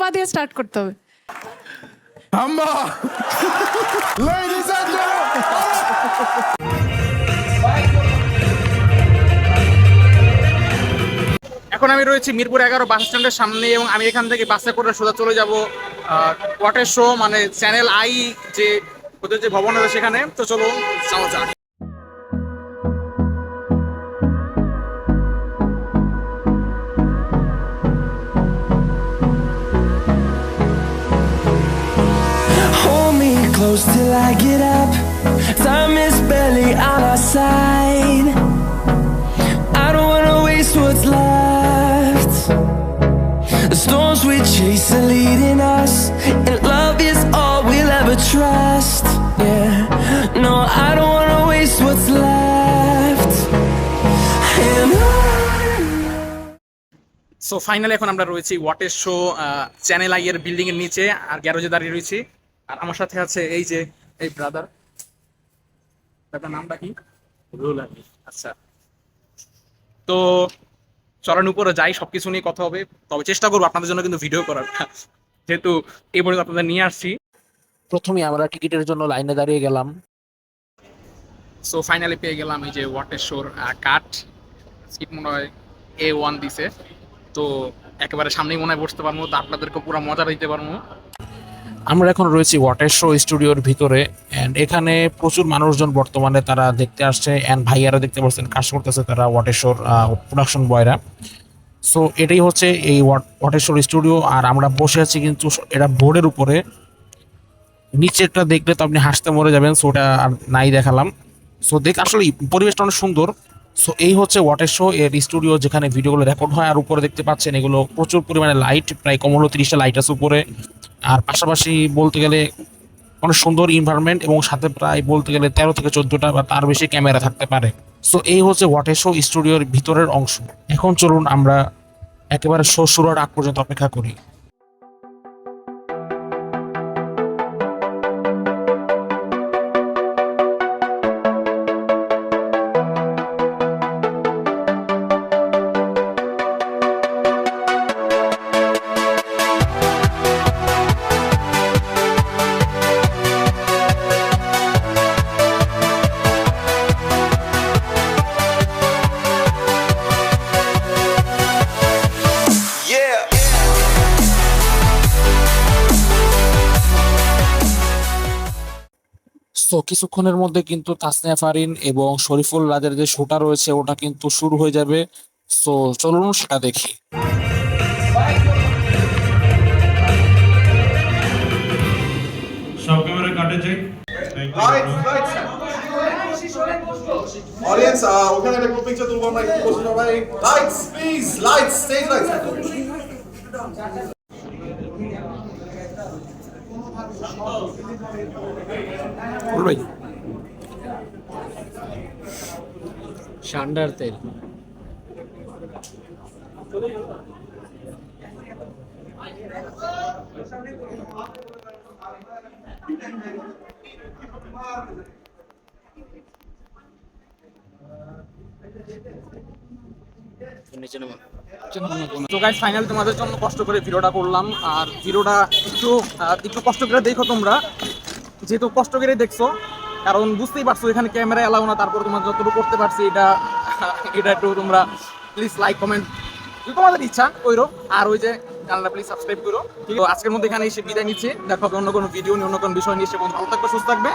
হাম্বা দিয়ে স্টার্ট করতে হবে। হাম্বা and gentlemen, এখন আমি রয়েছি মিরপুর এগারো বাস স্ট্যান্ডের সামনে এবং আমি এখান থেকে বাসে করে সোজা চলে যাব ওয়াটার শো মানে চ্যানেল আই যে ওদের যে ভবন আছে সেখানে। তো চলো যাওয়া যাক। Till I get up. Time is barely on our side. I don't wanna waste what's left. The storms we chase are leading us, and love is all we'll ever trust. Yeah, no, I don't wanna waste what's left. And. So finally এখন আমরা রয়েছি ওয়াটের show channel I এর building এর নিচে আর গ্যারেজে দাঁড়িয়ে রয়েছি আর আমার সাথে আছে এই যে এই ব্রাদার আপনার নামটা কি? রুল আচ্ছা। তো চলেন উপরে যাই সবকিছু নিয়ে কথা হবে। তবে চেষ্টা করব আপনাদের জন্য কিন্তু ভিডিও করার। যেহেতু এই পর্যন্ত আপনাদের নিয়ে আসছি। প্রথমে আমরা টিকিটের জন্য লাইনে দাঁড়িয়ে গেলাম। সো ফাইনালি পেয়ে গেলাম এই যে ওয়াটের শোর কাঠ। সিট মনে হয় এ ওয়ান দিছে। তো একেবারে সামনেই মনে হয় বসতে পারব। তো আপনাদেরকে পুরো মজা দিতে পারব। আমরা এখন রয়েছি ওয়াটার শো স্টুডিওর ভিতরে অ্যান্ড এখানে প্রচুর মানুষজন বর্তমানে তারা দেখতে আসছে অ্যান্ড ভাইয়ারা দেখতে পাচ্ছেন কাজ করতেছে তারা ওয়াটার শোর প্রোডাকশন বয়রা সো এটাই হচ্ছে এই ওয়াটার শোর স্টুডিও আর আমরা বসে আছি কিন্তু এটা বোর্ডের উপরে। নিচেরটা দেখলে তো আপনি হাসতে মরে যাবেন সো ওটা আর নাই দেখালাম। সো দেখ, আসলে পরিবেশটা অনেক সুন্দর। সো এই হচ্ছে ওয়াটার শো এর স্টুডিও যেখানে ভিডিওগুলো রেকর্ড হয়, আর উপরে দেখতে পাচ্ছেন এগুলো প্রচুর পরিমাণে লাইট প্রায় কমলো তিরিশটা লাইট আছে উপরে। আর পাশাপাশি বলতে গেলে অনেক সুন্দর ইনভারনমেন্ট এবং সাথে প্রায় বলতে গেলে তেরো থেকে চোদ্দোটা বা তার বেশি ক্যামেরা থাকতে পারে। সো এই হচ্ছে ওয়াটার শো স্টুডিওর ভিতরের অংশ। এখন চলুন আমরা একেবারে শো শুরুর আগ পর্যন্ত অপেক্ষা করি। সো কিছুক্ষণের মধ্যে কিন্তু তাসনিয়া ফারিন এবং শরীফুল রাজের যে শোটা রয়েছে ওটা কিন্তু শুরু হয়ে যাবে। সো চলুন সেটা দেখি। সব ক্যামেরা কাটে চাই lights, lights. Audience, ওখানে একটা গ্রুপ পিকচার তুলবো আমরা একটু বসে সবাই। Lights please lights stage lights ভাই। সান্ডার তেল। নিচে নেব তো গাইজ ফাইনালি তোমাদের জন্য কষ্ট করে ভিডিওটা করলাম। আর ভিডিওটা একটু একটু কষ্ট করে দেখো তোমরা। যেহেতু কষ্ট করে দেখছ, কারণ বুঝতেই পারছ, এখানে ক্যামেরা এলাও না, তারপর তোমার যতটুকু করতে পারছি, এটা এটা একটু তোমরা প্লিজ লাইক কমেন্ট তোমাদের ইচ্ছা কইরো আর ওই যে চ্যানেলটা প্লিজ সাবস্ক্রাইব করো। ঠিক আজকের মধ্যে এখানে এসে বিদায় নিচ্ছি। দেখো অন্য কোনো ভিডিও নিয়ে, অন্য কোনো বিষয় নিয়ে। এসে ভালো থাকবে, সুস্থ থাকবে।